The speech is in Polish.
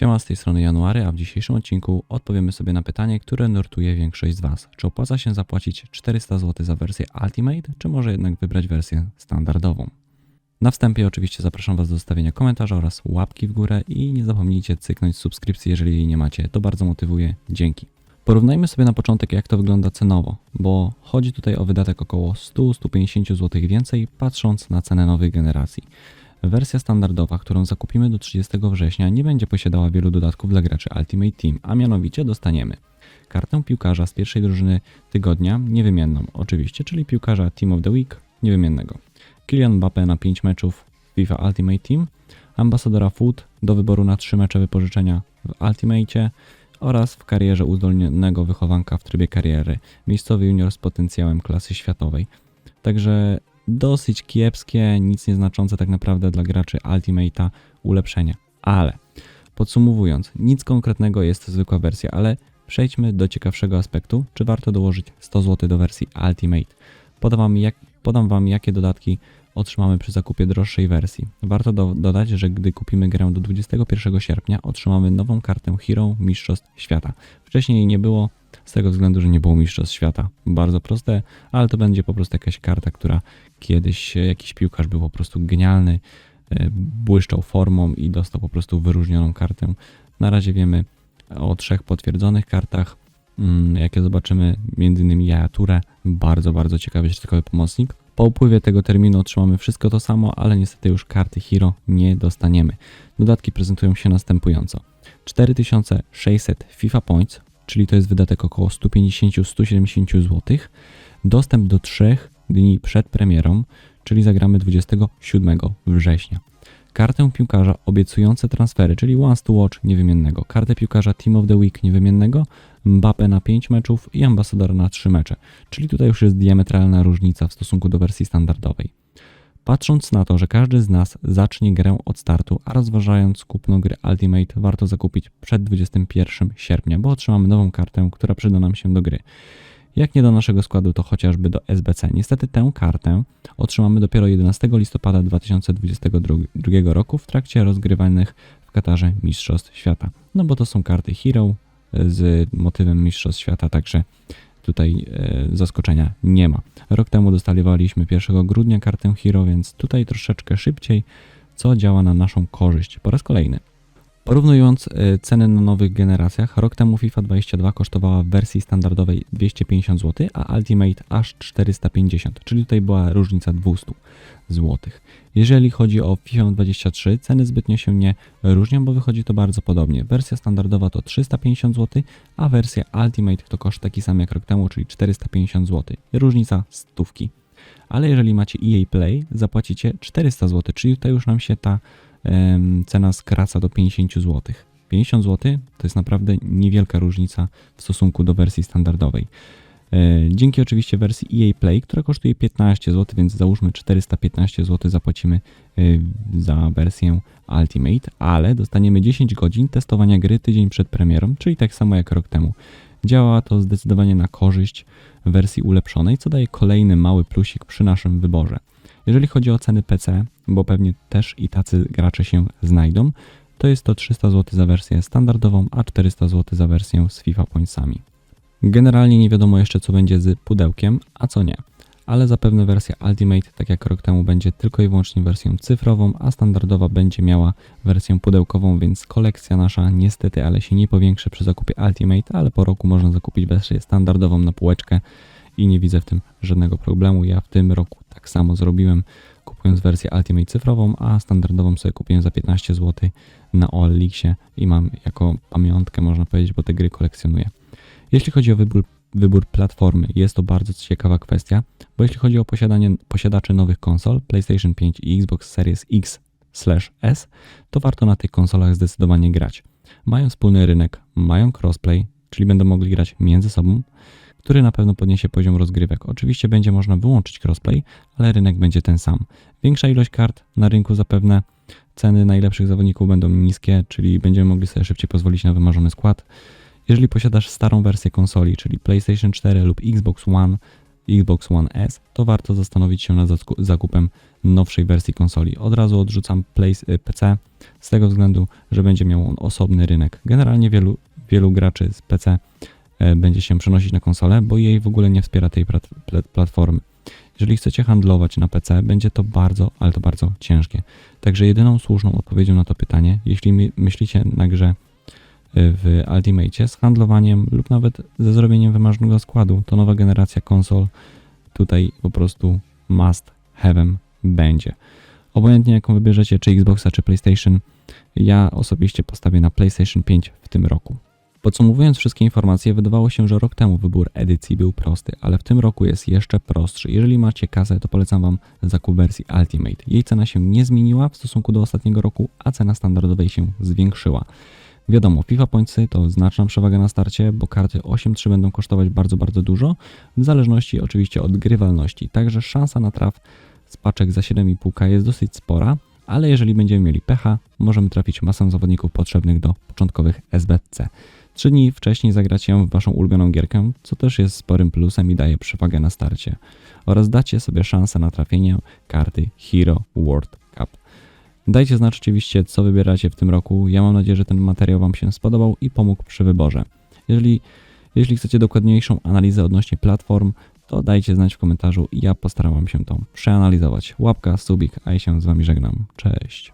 Siema, z tej strony January, a w dzisiejszym odcinku odpowiemy sobie na pytanie, które nurtuje większość z Was. Czy opłaca się zapłacić 400 zł za wersję Ultimate, czy może jednak wybrać wersję standardową? Na wstępie oczywiście zapraszam Was do zostawienia komentarza oraz łapki w górę i nie zapomnijcie cyknąć subskrypcji, jeżeli jej nie macie. To bardzo motywuje. Dzięki. Porównajmy sobie na początek, jak to wygląda cenowo, bo chodzi tutaj o wydatek około 100-150 zł więcej, patrząc na cenę nowych generacji. Wersja standardowa, którą zakupimy do 30 września, nie będzie posiadała wielu dodatków dla graczy Ultimate Team, a mianowicie dostaniemy kartę piłkarza z pierwszej drużyny tygodnia, niewymienną oczywiście, czyli piłkarza Team of the Week, niewymiennego. Kylian Mbappé na 5 meczów FIFA Ultimate Team, ambasadora Food do wyboru na 3 mecze wypożyczenia w Ultimate oraz w karierze uzdolnionego wychowanka w trybie kariery, miejscowy junior z potencjałem klasy światowej. Także dosyć kiepskie, nic nieznaczące tak naprawdę dla graczy Ultimate'a ulepszenia. Ale podsumowując, nic konkretnego jest zwykła wersja, ale przejdźmy do ciekawszego aspektu, czy warto dołożyć 100 zł do wersji Ultimate. Podam wam, jak, podam wam jakie dodatki otrzymamy przy zakupie droższej wersji. Warto do, dodać, że gdy kupimy grę do 21 sierpnia, otrzymamy nową kartę Hero Mistrzostw Świata. Wcześniej jej nie było, z tego względu, że nie było Mistrzostw Świata. Bardzo proste, ale to będzie po prostu jakaś karta, która kiedyś e, jakiś piłkarz był po prostu genialny, e, błyszczał formą i dostał po prostu wyróżnioną kartę. Na razie wiemy o trzech potwierdzonych kartach. Mm, Jakie zobaczymy, m.in. Jaja Ture, bardzo, bardzo ciekawy środkowy pomocnik. Po upływie tego terminu otrzymamy wszystko to samo, ale niestety już karty Hero nie dostaniemy. Dodatki prezentują się następująco. 4600 FIFA Points, czyli to jest wydatek około 150-170 zł. Dostęp do 3 dni przed premierą, czyli zagramy 27 września. Kartę piłkarza obiecujące transfery, czyli Once to Watch niewymiennego, kartę piłkarza Team of the Week niewymiennego, Mbappé na 5 meczów i ambasador na 3 mecze, czyli tutaj już jest diametralna różnica w stosunku do wersji standardowej. Patrząc na to, że każdy z nas zacznie grę od startu, a rozważając kupno gry Ultimate, warto zakupić przed 21 sierpnia, bo otrzymamy nową kartę, która przyda nam się do gry. Jak nie do naszego składu, to chociażby do SBC. Niestety tę kartę otrzymamy dopiero 11 listopada 2022 roku w trakcie rozgrywanych w Katarze Mistrzostw Świata. No bo to są karty Hero z motywem Mistrzostw Świata, także tutaj e, zaskoczenia nie ma. Rok temu dostaliwaliśmy 1 grudnia kartę Hero, więc tutaj troszeczkę szybciej, co działa na naszą korzyść. Po raz kolejny. Porównując e, ceny na nowych generacjach, rok temu FIFA 22 kosztowała w wersji standardowej 250 zł, a Ultimate aż 450, czyli tutaj była różnica 200 zł. Jeżeli chodzi o FIFA 23, ceny zbytnio się nie różnią, bo wychodzi to bardzo podobnie. Wersja standardowa to 350 zł, a wersja Ultimate to koszt taki sam jak rok temu, czyli 450 zł. Różnica stówki. Ale jeżeli macie EA Play, zapłacicie 400 zł, czyli tutaj już nam się ta em, cena skraca do 50 zł. 50 zł to jest naprawdę niewielka różnica w stosunku do wersji standardowej. E, Dzięki oczywiście wersji EA Play, która kosztuje 15 zł, więc załóżmy 415 zł zapłacimy e, za wersję Ultimate, ale dostaniemy 10 godzin testowania gry tydzień przed premierą, czyli tak samo jak rok temu. Działa to zdecydowanie na korzyść wersji ulepszonej, co daje kolejny mały plusik przy naszym wyborze. Jeżeli chodzi o ceny PC, bo pewnie też i tacy gracze się znajdą, to jest to 300 zł za wersję standardową, a 400 zł za wersję z FIFA Pointsami. Generalnie nie wiadomo jeszcze co będzie z pudełkiem, a co nie. Ale zapewne wersja Ultimate, tak jak rok temu, będzie tylko i wyłącznie wersją cyfrową, a standardowa będzie miała wersję pudełkową, więc kolekcja nasza niestety, ale się nie powiększy przy zakupie Ultimate, ale po roku można zakupić wersję standardową na półeczkę i nie widzę w tym żadnego problemu. Ja w tym roku tak samo zrobiłem, kupując wersję Ultimate cyfrową, a standardową sobie kupiłem za 15 zł na OLX-ie i mam jako pamiątkę, można powiedzieć, bo te gry kolekcjonuję. Jeśli chodzi o wybór, wybór platformy, jest to bardzo ciekawa kwestia, bo jeśli chodzi o posiadanie posiadaczy nowych konsol PlayStation 5 i Xbox Series X/S, to warto na tych konsolach zdecydowanie grać. Mają wspólny rynek, mają crossplay, czyli będą mogli grać między sobą, który na pewno podniesie poziom rozgrywek. Oczywiście będzie można wyłączyć crossplay, ale rynek będzie ten sam. Większa ilość kart na rynku zapewne, ceny najlepszych zawodników będą niskie, czyli będziemy mogli sobie szybciej pozwolić na wymarzony skład. Jeżeli posiadasz starą wersję konsoli, czyli PlayStation 4 lub Xbox One, Xbox One S, to warto zastanowić się nad zakupem nowszej wersji konsoli. Od razu odrzucam Play, y, PC z tego względu, że będzie miał on osobny rynek. Generalnie wielu, wielu graczy z PC e, będzie się przenosić na konsolę, bo jej w ogóle nie wspiera tej plat- plat- platformy. Jeżeli chcecie handlować na PC, będzie to bardzo, ale to bardzo ciężkie. Także jedyną słuszną odpowiedzią na to pytanie, jeśli my- myślicie na grze w Ultimate z handlowaniem lub nawet ze zrobieniem wymarzonego składu, to nowa generacja konsol tutaj po prostu must have'em będzie. Obojętnie jaką wybierzecie, czy Xboxa, czy PlayStation, ja osobiście postawię na PlayStation 5 w tym roku. Podsumowując wszystkie informacje, wydawało się, że rok temu wybór edycji był prosty, ale w tym roku jest jeszcze prostszy. Jeżeli macie kasę, to polecam Wam zakup wersji Ultimate. Jej cena się nie zmieniła w stosunku do ostatniego roku, a cena standardowej się zwiększyła. Wiadomo, FIFA Pointsy to znaczna przewaga na starcie, bo karty 8.3 będą kosztować bardzo, bardzo dużo, w zależności oczywiście od grywalności. Także szansa na traf z paczek za 7,5k jest dosyć spora, ale jeżeli będziemy mieli pecha, możemy trafić masę zawodników potrzebnych do początkowych SBC. Trzy dni wcześniej zagracie ją w waszą ulubioną gierkę, co też jest sporym plusem i daje przewagę na starcie. Oraz dacie sobie szansę na trafienie karty Hero World Cup. Dajcie znać oczywiście, co wybieracie w tym roku. Ja mam nadzieję, że ten materiał Wam się spodobał i pomógł przy wyborze. Jeżeli, jeśli chcecie dokładniejszą analizę odnośnie platform, to dajcie znać w komentarzu i ja postarałam się to przeanalizować. Łapka, subik, a ja się z Wami żegnam. Cześć.